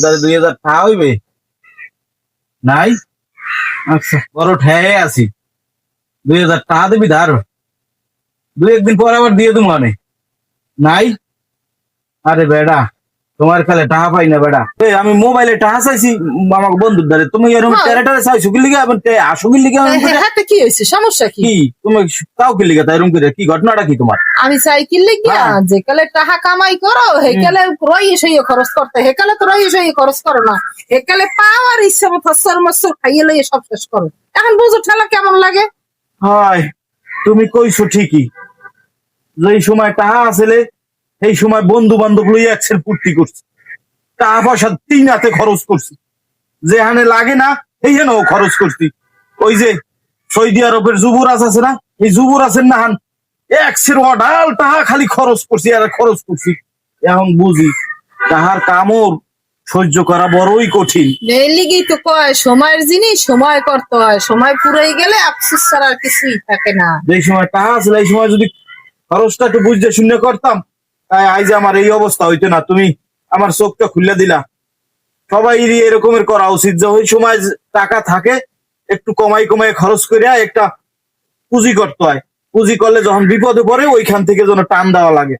দ্বারে দুই হাজার টাকা হইবে। নাই? আচ্ছা বড় ঠেয়ে আছি। দুই হাজার টাকা দিবি ধার। দুই একদিন পর আবার দিয়ে দেবো মানে নাই? আরে বেডা। তোমার খালে টাকা পাই না বেডা এই আমি মোবাইলে টাকা চাইছি আমার বন্ধুর দ্বারে। তুমি এরকম হ্যাঁ। টেরাটারে চাইছো কি লিগে? আবার আসো কি লিগে? এরম হাতে কি হয়েছে? সমস্যা কি? তুমি তাও কি লিগে? তাই এরকম করে কি ঘটনাটা কি তোমার? আমি চাই কি হ্যাঁ। যে কালে টাকা কামাই করো হেকালে রই সেই খরচ করতে। হেকালে তো রই সেই খরচ করো না। হেকালে পাওয়ার ইচ্ছা মতো সর মসর খাইয়ে লইয়ে সব শেষ করো। এখন বুঝো ঠেলা কেমন লাগে? হয় তুমি কইছো ঠিকই। যেই সময় টাকা আসলে এই সময় বন্ধু বান্ধব লইয়া একসের পূর্তি করছি। টাকা পয়সা তিন হাতে খরচ করছি। যেখানে লাগে না সেইখানেও খরচ করছি। ওই যে সৌদি আরবের যুবরাজ আছে না এই যুবরাজ আছেন না হান একসের অডাল টাকা খালি খরচ করছি আর খরচ করছি। এখন বুঝি তাহার কামড় সহ্য করা বড়ই কঠিন। এই তো কয় সময়ের জিনিস সময় করতে হয়। সময় পুরাই গেলে আফসোস ছাড়া আর কিছুই থাকে না। যে সময় টাকা ছিল এই সময় যদি খরচটাকে বুঝতে শূন্য করতাম তাই আজ আমার এই অবস্থা হইতো না। তুমি আমার চোখটা খুলে দিলা। সবাই এরকমের করা উচিত যে ওই সময় টাকা থাকে, একটু কমাই কমাই খরচ করিয়া একটা পুঁজি করতে হয়। পুঁজি করলে যখন বিপদে পড়ে, ওইখান থেকে যেন টান দেওয়া লাগে।